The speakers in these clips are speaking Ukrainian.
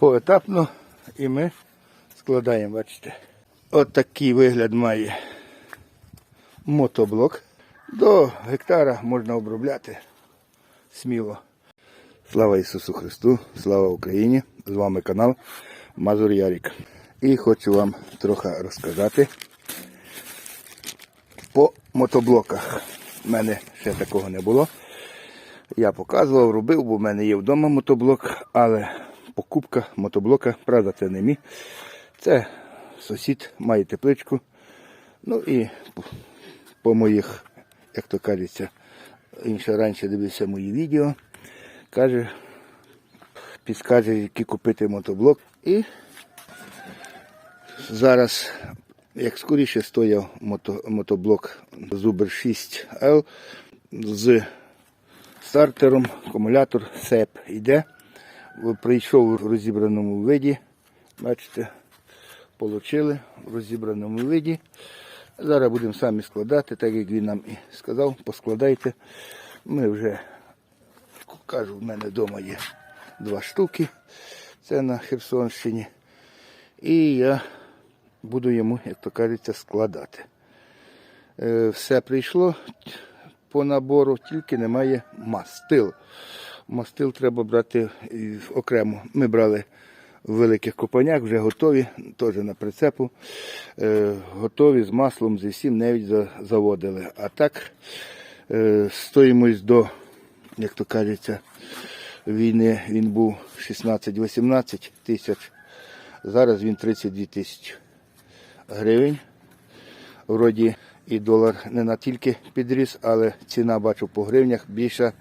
поетапно і ми складаємо, бачите. От такий вигляд має мотоблок. До гектара можна обробляти сміло. Слава Ісусу Христу, слава Україні! З вами канал Мазур Ярік. І хочу вам трохи розказати по мотоблоках. У мене ще такого не було. Я показував, робив, бо в мене є вдома мотоблок, але покупка мотоблока, правда, це не мій. Це сусід, має тепличку. Ну і по, моїх, як то кажеться, він ще раніше дивився мої відео. Каже, підскаже, який купити мотоблок. І зараз, як скоріше стояв мото, мотоблок Zuber 6L з стартером, акумулятор СЕП йде. Прийшов в розібраному виді. Бачите, отримали в розібраному виді. Зараз будемо самі складати, так як він нам і сказав, поскладайте. Ми вже кажу, в мене вдома є два штуки. Це на Херсонщині. І я буду йому, як то кажеться, складати. Е, Все прийшло по набору, тільки немає мастил. Мастил треба брати окремо. Ми брали в великих копанях, вже готові, теж на прицепу. Е, готові з маслом, зі всім навіть заводили. А так е, стоїмось до, як то кажеться, війни він був 16-18 тисяч. Зараз він 32 тисячі гривень. Вроді і долар не на тільки підріс, але ціна бачу по гривнях більша.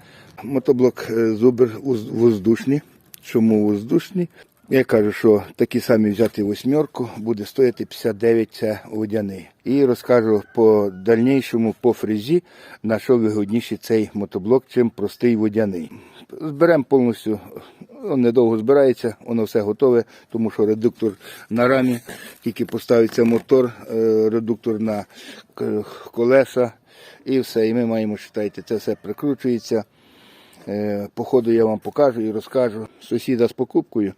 Мотоблок е, Зубер воздушний. Чому воздушний? Я кажу, що такі самі взяти восьмерку буде стоїти 59 це водяний. І розкажу по дальнішому по фрезі, на що вигодніший цей мотоблок, чим простий водяний. Зберемо повністю, він недовго збирається, воно все готове, тому що редуктор на рамі, тільки поставиться мотор, е, редуктор на колеса і все. І ми маємо, читайте, це все прикручується. Е, По ходу я вам покажу і розкажу. Сусіда з покупкою.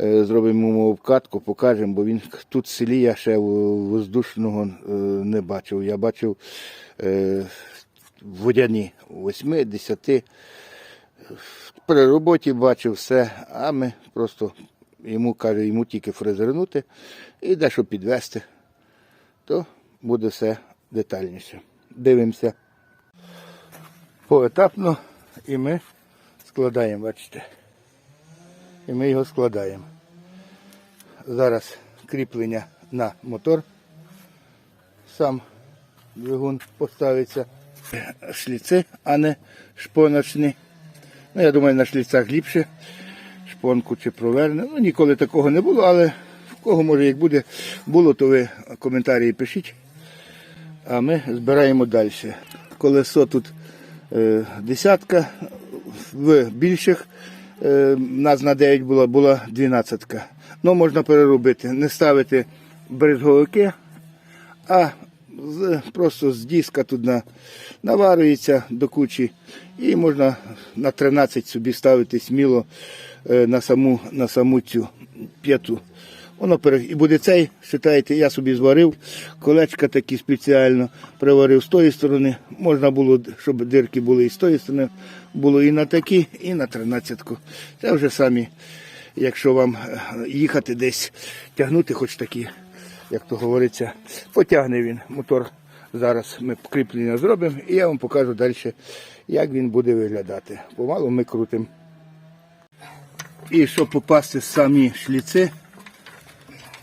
Е, Зробимо йому обкатку, покажемо, бо він тут в селі я ще воздушного е, не бачив. Я бачив водяні 8-10. При роботі бачив все, а ми просто йому каже, йому тільки фрезернути і дещо підвести, то буде все детальніше. Дивимося поетапно і ми складаємо, бачите. І ми його складаємо. Зараз кріплення на мотор. Сам двигун поставиться. Шліци, а не шпоночні. Ну, я думаю, на шліцах ліпше. Шпонку чи проверне. Ну, ніколи такого не було, але в кого може як буде було, то ви коментарі пишіть. А ми збираємо далі. Колесо тут десятка, в більших е, нас на 9 була, була 12. Ну, можна переробити, не ставити брезговики, а просто з диска тут на, наварюється до кучі. І можна на 13 собі ставити сміло е, на саму, на саму цю п'яту. Воно пере... І буде цей, вважаєте, я собі зварив, колечка такі спеціально приварив з тої сторони. Можна було, щоб дирки були і з тої сторони, було і на такі, і на тринадцятку. Це вже самі, якщо вам е, їхати десь, тягнути хоч такі, як то говориться, потягне він мотор. Зараз ми кріплення зробимо і я вам покажу далі, як він буде виглядати. Помалу ми крутимо. І щоб попасти самі шліци,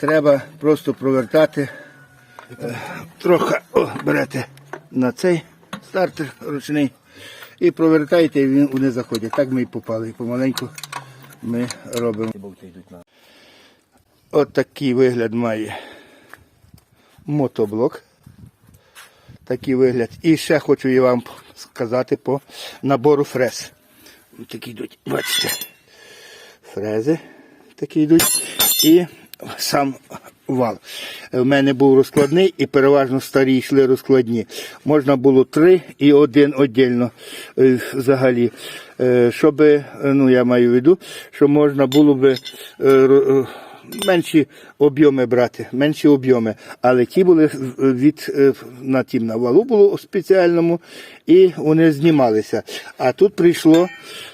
треба просто провертати. Е, Трохи о, берете на цей стартер ручний і провертаєте, і він- вони заходять. Так ми і попали. Помаленьку ми робимо. От такий вигляд має мотоблок. Такий вигляд. І ще хочу я вам сказати по набору фрез. Такі йдуть, бачите. Фрези такі йдуть. І сам вал. в мене був розкладний і переважно старі йшли розкладні. Можна було три і один віддільно е, взагалі. Е, Щоб, е, ну я маю в виду, що можна було би. Менші об'єми брати, менші об'єми, але ті були від е, на тім на валу було спеціальному, і вони знімалися. А тут прийшло,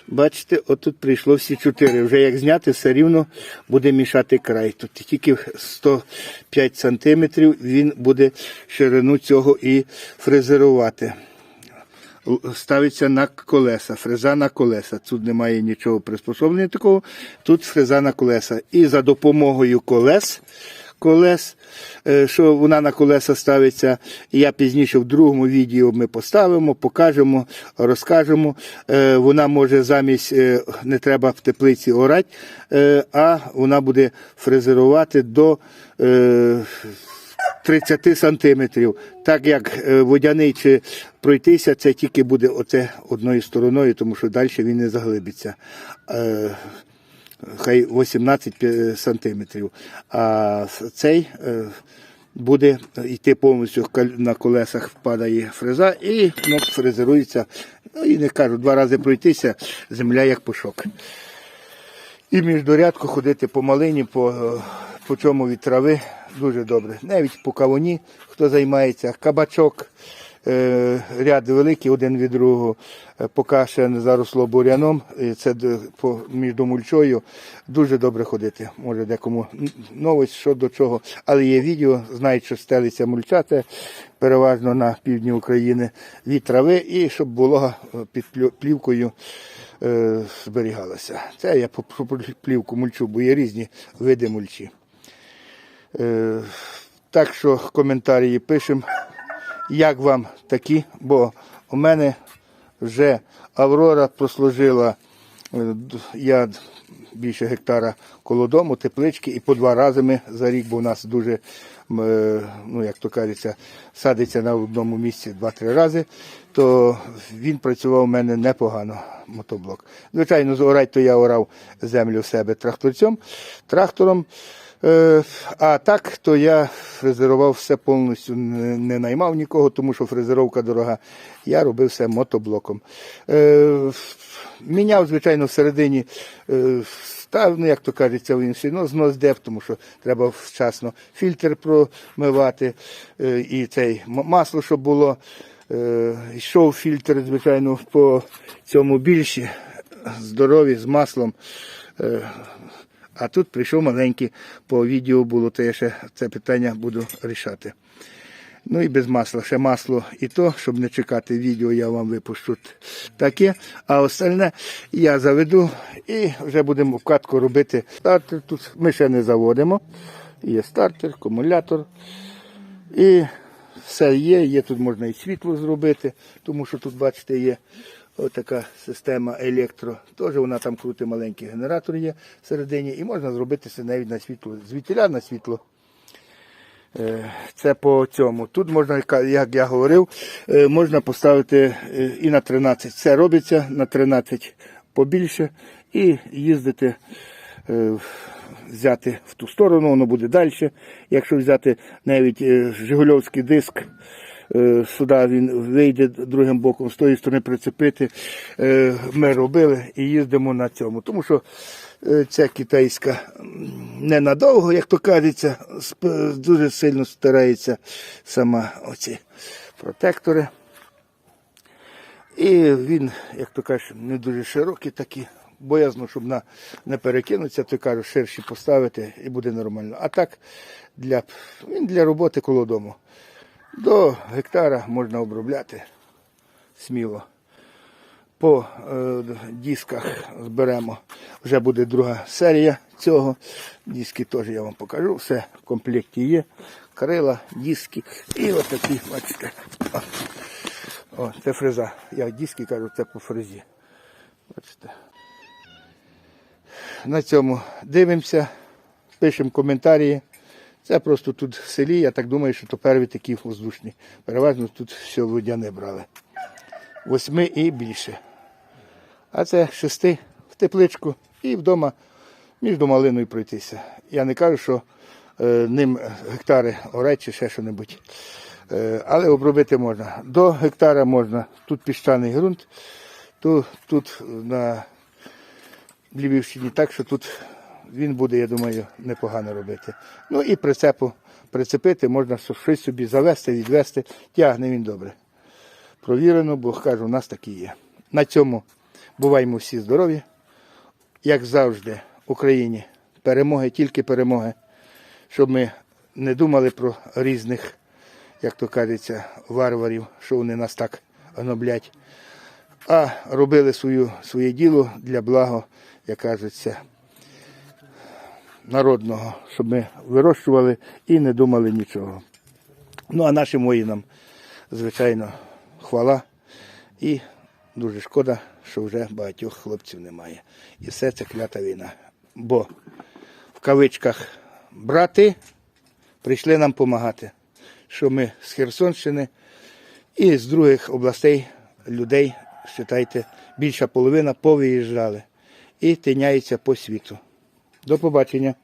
бачите, отут прийшло всі чотири. Вже як зняти, все рівно буде мішати край. Тут тільки 105 сантиметрів він буде ширину цього і фрезерувати ставиться на колеса, фреза на колеса. Тут немає нічого приспособлення такого, тут фреза на колеса. І за допомогою колес, колес, е, що вона на колеса ставиться, я пізніше в другому відео ми поставимо, покажемо, розкажемо. Е, Вона може замість, е, не треба в теплиці орати, а вона буде фрезерувати до 30 сантиметрів. Так як е, водяний чи пройтися, це тільки буде оце одною стороною, тому що далі він не заглибиться. Е, Хай 18 пі- сантиметрів. А цей е, буде йти повністю на колесах впадає фреза і ну, фрезерується. Ну і не кажу, два рази пройтися, земля як пушок. І міждорядку ходити по малині, по, е, по чому від трави дуже добре. Навіть по кавуні, хто займається, кабачок, е, ряд великий один від другого, поки ще не заросло буряном, це між мульчою, дуже добре ходити. Може декому новость, що до чого. Але є відео, знають, що стелиться мульча, це переважно на півдні України від трави, і щоб волога е, під плівкою е, зберігалася. Це я по плівку мульчу, бо є різні види мульчі. Е, так що коментарі пишемо, як вам такі, бо у мене вже Аврора прослужила, е, я більше гектара коло дому, теплички, і по два рази ми за рік, бо у нас дуже, е, ну як то кажеться, садиться на одному місці два-три рази, то він працював у мене непогано, мотоблок. Звичайно, зорать то я орав землю в себе тракторцем, трактором. Е, А так, то я фрезерував все повністю, не, наймав нікого, тому що фрезеровка дорога. Я робив все мотоблоком. Е, Міняв, звичайно, всередині е, став, ну, як то кажеться, він все одно знос дев, тому що треба вчасно фільтр промивати і цей масло, щоб було. Йшов фільтр, звичайно, по цьому більші, здорові, з маслом. А тут прийшов маленький, по відео було, то я ще це питання буду рішати. Ну і без масла. Ще масло і то, щоб не чекати відео, я вам випущу таке. А остальне я заведу і вже будемо вкатку робити. Стартер тут ми ще не заводимо. Є стартер, акумулятор. І все є, є тут можна і світло зробити, тому що тут, бачите, є отака система електро. Теж вона там крутить маленький генератор є всередині, і можна зробити навіть на світло. Звідтіля на світло. Е, Це по цьому. Тут можна, як я говорив, е, можна поставити е, і на 13. Це робиться на 13 побільше і їздити, взяти в ту сторону, воно буде далі. Якщо взяти навіть Жигульовський диск, сюди він вийде другим боком, з тої сторони прицепити. Е, Ми робили і їздимо на цьому. Тому що е, ця китайська ненадовго, як то кажеться, дуже сильно старається сама оці протектори. І він, як то кажеш, не дуже широкий такий. Боязно, щоб на, не перекинутися, то кажу, ширші поставити і буде нормально. А так, для, він для роботи коло дому. До гектара можна обробляти сміло. По е, дисках зберемо. Вже буде друга серія цього. Диски теж я вам покажу. Все в комплекті є. Крила, диски. І отакі, бачите. О, це фреза. Я диски кажу, це по фрезі. Бачите. На цьому дивимося, пишемо коментарі. Це просто тут в селі, я так думаю, що то перві такі воздушні. Переважно тут все водяне брали. Восьми і більше. А це шести в тепличку і вдома між малиною пройтися. Я не кажу, що е, ним гектари орати чи ще що-небудь. Е, Але обробити можна. До гектара можна. Тут піщаний ґрунт, то тут на Львівщині так, що тут він буде, я думаю, непогано робити. Ну і прицепу прицепити, можна щось собі завести, відвести, тягне він добре. Провірено, бо кажу, у нас такі є. На цьому буваємо всі здорові. Як завжди, Україні перемоги, тільки перемоги, щоб ми не думали про різних, як то кажеться, варварів, що вони нас так гноблять, а робили свою, своє діло для блага, як кажеться, народного, щоб ми вирощували і не думали нічого. Ну а нашим воїнам, звичайно, хвала. І дуже шкода, що вже багатьох хлопців немає. І все це клята війна. Бо в кавичках брати прийшли нам допомагати. Що ми з Херсонщини і з других областей людей, вважайте, більша половина повиїжджали і тиняються по світу. До побачення.